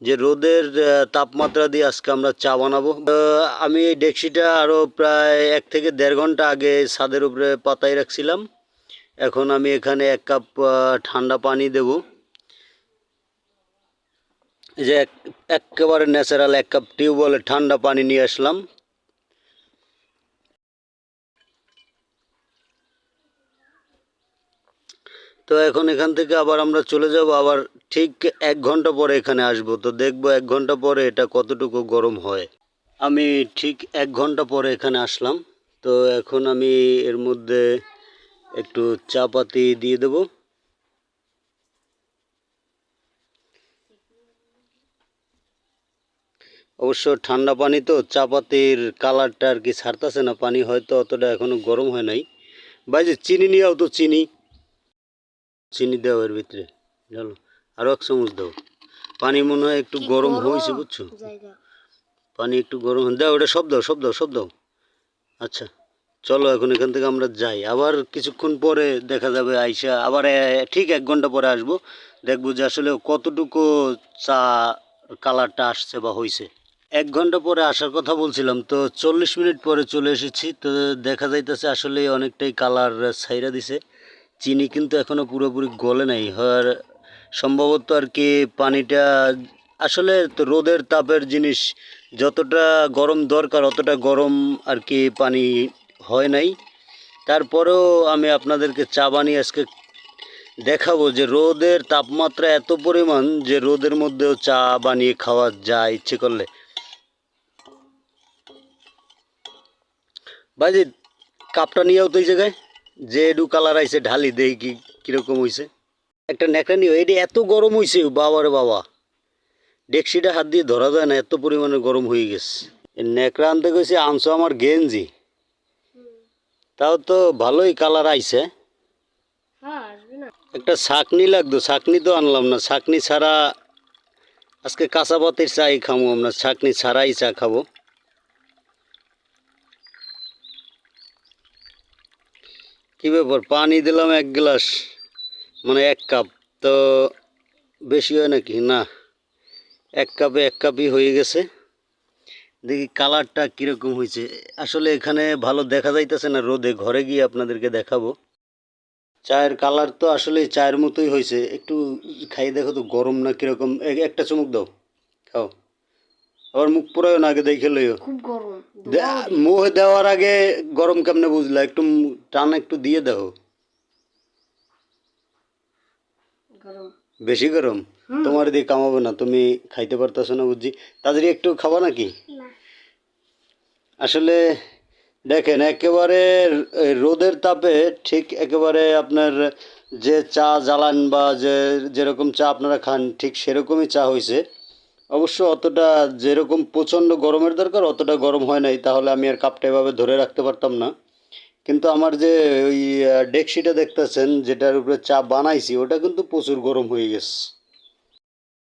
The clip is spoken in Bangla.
যে রোদের তাপমাত্রা দিয়ে আজকে আমরা চা বানাবো। আমি এই ডেকসিটা আরও প্রায় এক থেকে দেড় ঘণ্টা আগে ছাদের উপরে পাতায় রাখছিলাম। এখন আমি এখানে এক কাপ ঠান্ডা পানি দেব। যে এক- একেবারে ন্যাচারাল এক কাপ টিউবওয়েলের ঠান্ডা পানি নিয়ে আসলাম। তো এখন এখান থেকে আবার আমরা চলে যাব, আবার ঠিক এক ঘণ্টা পরে এখানে আসব। তো দেখব এক ঘণ্টা পরে এটা কতটুকু গরম হয়। আমি ঠিক এক ঘণ্টা পরে এখানে আসলাম। তো এখন আমি এর মধ্যে একটু চা পাতি দিয়ে দেব। অবশ্য ঠান্ডা পানি তো, চা পাতির কালারটা আর কি ছাড়তেছে না, পানি হয়তো অতটা এখনও গরম হয় নাই। যে চিনি নিয়েও তো চিনি। চিনি দাও এর ভিতরে। চলো আরও এক চামচ দাও। পানি মনে হয় একটু গরম হয়েছে বুঝছ? পানি একটু গরম হয়ে- দাও ওটা সব দাও সব দাও সব দাও। আচ্ছা চলো এখন এখান থেকে আমরা যাই। আবার কিছুক্ষণ পরে দেখা যাবে আইসা। আবার ঠিক এক ঘণ্টা পরে আসব। দেখব যে আসলে কতটুকু চা কালারটা আসছে বা হয়েছে এক ঘণ্টা পরে আসার কথা বলছিলাম তো চল্লিশ মিনিট পরে চলে এসেছি। তো দেখা যাইতেছে আসলে অনেকটাই কালার ছাইরা দিছে। চিনি কিন্তু এখনও পুরোপুরি গলে নাই। হওয়ার সম্ভবত আর কি পানিটা আসলে তো রোদের তাপের জিনিস, যতটা গরম দরকার অতটা গরম আর কি পানি হয় নাই। তারপরেও আমি আপনাদেরকে চা বানিয়ে আজকে দেখাবো যে রোদের তাপমাত্রা এত পরিমাণ যে রোদের মধ্যেও চা বানিয়ে খাওয়া যায় ইচ্ছে করলে। বাজি কাপটা নিয়েও তো এই জায়গায়। যে এডু কালার আইছে ঢালি দেই কি কীরকম হইছে? একটা ন্যাকড়া নিও এটা এত গরম হইছে বাবারে বাবা। ডেকসিটা হাত দিয়ে ধরা যায় না এত পরিমাণে গরম হয়ে গেছে। এই ন্যাকড়া আনতে গেছে আনছো আমার গেঞ্জি। তাও তো ভালোই কালার আইছে। হ্যাঁ একটা ছাকনি লাগতো ছাকনি তো আনলাম না। ছাকনি ছাড়া আজকে কাঁচা পাতির চাই খাব আমরা ছাকনি ছাড়াই চা খাব। কি ব্যাপার? পানি দিলাম এক গ্লাস মানে এক কাপ। তো বেশি হয় নাকি? না, এক কাপে এক কাপই হয়ে গেছে। দেখি কালারটা কীরকম হয়েছে। আসলে এখানে ভালো দেখা যাইতেছে না রোদে। ঘরে গিয়ে আপনাদেরকে দেখাবো। চায়ের কালার তো আসলে চায়ের মতোই হয়েছে। একটু খাই দেখো তো, গরম না কীরকম? একটা চুমুক দাও। খাও। আবার মুখ পুরাও না আগে দেখে লইও। খুব গরম। মুখ দেওয়ার আগে গরম কেমনে বুঝলা? একটু টান একটু দিয়ে দাও। বেশি গরম? তোমার দিয়ে কামাবে না তুমি খাইতে পারতেছো না বুঝছি তাড়াতাড়ি একটু খাবা নাকি? আসলে দেখেন একেবারে রোদের তাপে ঠিক একেবারে আপনার যে চা জ্বালান বা যে যেরকম চা আপনারা খান ঠিক সেরকমই চা হয়েছে অবশ্য অতটা যেরকম প্রচণ্ড গরমের দরকার, অতটা গরম হয় নাই, তাহলে আমি আর কাপটা এভাবে ধরে রাখতে পারতাম না। কিন্তু আমার যে ওই ডেকসিটা দেখতেছেন, যেটার উপরে চা বানাইছি, ওটা কিন্তু প্রচুর গরম হয়ে গেছে।